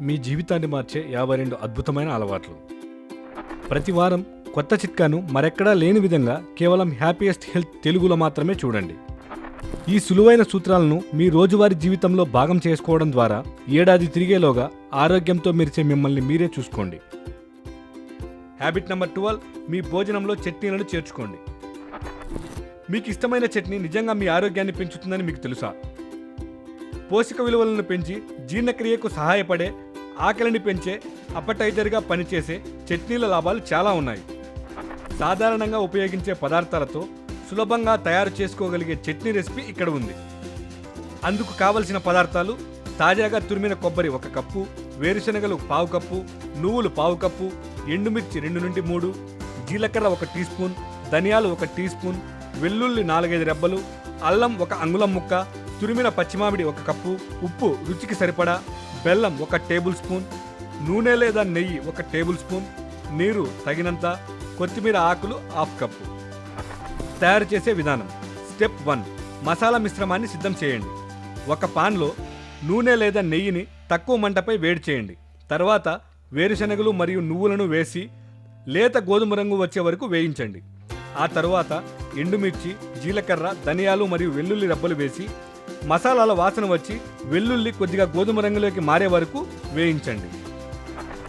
మీ జీవితాన్ని మార్చే యాభై రెండు అద్భుతమైన అలవాట్లు. ప్రతి వారం కొత్త చిట్కాను మరెక్కడా లేని విధంగా కేవలం హ్యాపీయెస్ట్ హెల్త్ తెలుగులో మాత్రమే చూడండి. ఈ సులువైన సూత్రాలను మీ రోజువారీ జీవితంలో భాగం చేసుకోవడం ద్వారా ఏడాది తిరిగేలోగా ఆరోగ్యంతో మెరిచే మిమ్మల్ని మీరే చూసుకోండి. హ్యాబిట్ నెంబర్ ట్వెల్వ్ మీ భోజనంలో చట్నీలను చేర్చుకోండి. మీకు ఇష్టమైన చట్నీ నిజంగా మీ ఆరోగ్యాన్ని పెంచుతుందని మీకు తెలుసా? పోషక విలువలను పెంచి జీర్ణక్రియకు సహాయపడే ఆకలిని పెంచే అప్పటైజర్గా పనిచేసే చట్నీల లాభాలు చాలా ఉన్నాయి. సాధారణంగా ఉపయోగించే పదార్థాలతో సులభంగా తయారు చేసుకోగలిగే చట్నీ రెసిపీ ఇక్కడ ఉంది. అందుకు కావలసిన పదార్థాలు తాజాగా తురిమిన కొబ్బరి ఒక కప్పు వేరుశనగలు పావు కప్పు నువ్వులు పావు కప్పు ఎండుమిర్చి రెండు నుండి మూడు జీలకర్ర ఒక టీ స్పూన్ ధనియాలు ఒక టీ స్పూన్ వెల్లుల్లి నాలుగైదు రెబ్బలు అల్లం ఒక అంగుళం ముక్క తురిమిన పచ్చిమామిడి ఒక కప్పు ఉప్పు రుచికి సరిపడా బెల్లం ఒక టేబుల్ స్పూన్ నూనె లేదా నెయ్యి ఒక టేబుల్ స్పూన్ నీరు తగినంత కొత్తిమీర ఆకులు హాఫ్ కప్పు. తయారు చేసే విధానం. స్టెప్ వన్ మసాలా మిశ్రమాన్ని సిద్ధం చేయండి. ఒక పాన్లో నూనె లేదా నెయ్యిని తక్కువ మంటపై వేడి చేయండి. తర్వాత వేరుశనగలు మరియు నువ్వులను వేసి లేత గోధుమ రంగు వచ్చే వరకు వేయించండి. ఆ తరువాత ఎండుమిర్చి జీలకర్ర ధనియాలు మరియు వెల్లుల్లి రబ్బలు వేసి మసాలాల వాసన వచ్చి వెల్లుల్లి కొద్దిగా గోధుమ రంగులోకి మారే వరకు వేయించండి.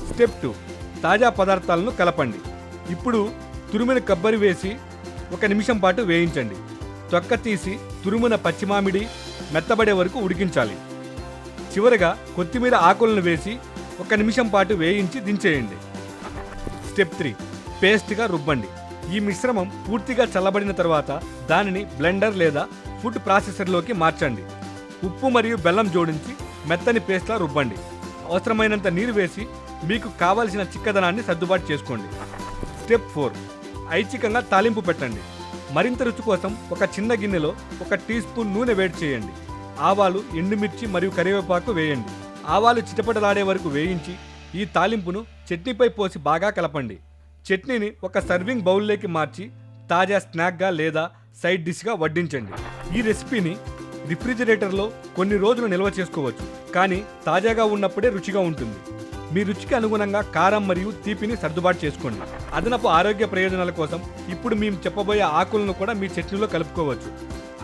స్టెప్ టూ తాజా పదార్థాలను కలపండి. ఇప్పుడు తురిమిన కొబ్బరి వేసి ఒక నిమిషం పాటు వేయించండి. తొక్క తీసి తురుమున పచ్చిమామిడి మెత్తబడే వరకు ఉడికించాలి. చివరగా కొత్తిమీర ఆకులను వేసి ఒక నిమిషం పాటు వేయించి దించేయండి. Step three పేస్ట్గా రుబ్బండి. ఈ మిశ్రమం పూర్తిగా చల్లబడిన తర్వాత దానిని బ్లెండర్ లేదా ఫుడ్ ప్రాసెసర్లోకి మార్చండి. ఉప్పు మరియు బెల్లం జోడించి మెత్తని పేస్ట్లా రుబ్బండి. అవసరమైనంత నీరు వేసి మీకు కావలసిన చిక్కదనాన్ని సర్దుబాటు చేసుకోండి. స్టెప్ ఫోర్ ఐచ్ఛికంగా తాలింపు పెట్టండి. మరింత రుచి కోసం ఒక చిన్న గిన్నెలో ఒక టీ స్పూన్ నూనె వేడి చేయండి. ఆవాలు ఎండుమిర్చి మరియు కరివేపాకు వేయండి. ఆవాలు చిటపటలాడే వరకు వేయించి ఈ తాలింపును చట్నీపై పోసి బాగా కలపండి. చట్నీని ఒక సర్వింగ్ బౌల్లోకి మార్చి తాజా స్నాక్గా లేదా సైడ్ డిష్గా వడ్డించండి. ఈ రెసిపీని రిఫ్రిజిరేటర్లో కొన్ని రోజులు నిల్వ చేసుకోవచ్చు. కానీ తాజాగా ఉన్నప్పుడే రుచిగా ఉంటుంది. మీ రుచికి అనుగుణంగా కారం మరియు తీపిని సర్దుబాటు చేసుకోండి. అదనపు ఆరోగ్య ప్రయోజనాల కోసం ఇప్పుడు మేము చెప్పబోయే ఆకులను కూడా మీ చట్నీలో కలుపుకోవచ్చు.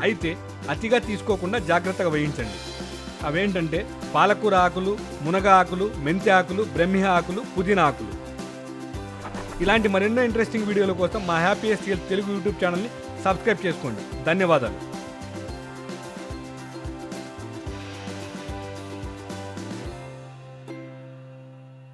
అయితే అతిగా తీసుకోకుండా జాగ్రత్తగా వేయించండి. అవేంటంటే పాలకూర ఆకులు మునగ ఆకులు మెంతి ఆకులు బ్రహ్మి ఆకులు పుదీనా ఆకులు. ఇలాంటి మరెన్నో ఇంట్రెస్టింగ్ వీడియోల కోసం మా హ్యాపీయెస్ట్ తెలుగు యూట్యూబ్ ఛానల్ని సబ్స్క్రైబ్ చేసుకోండి. ధన్యవాదాలు.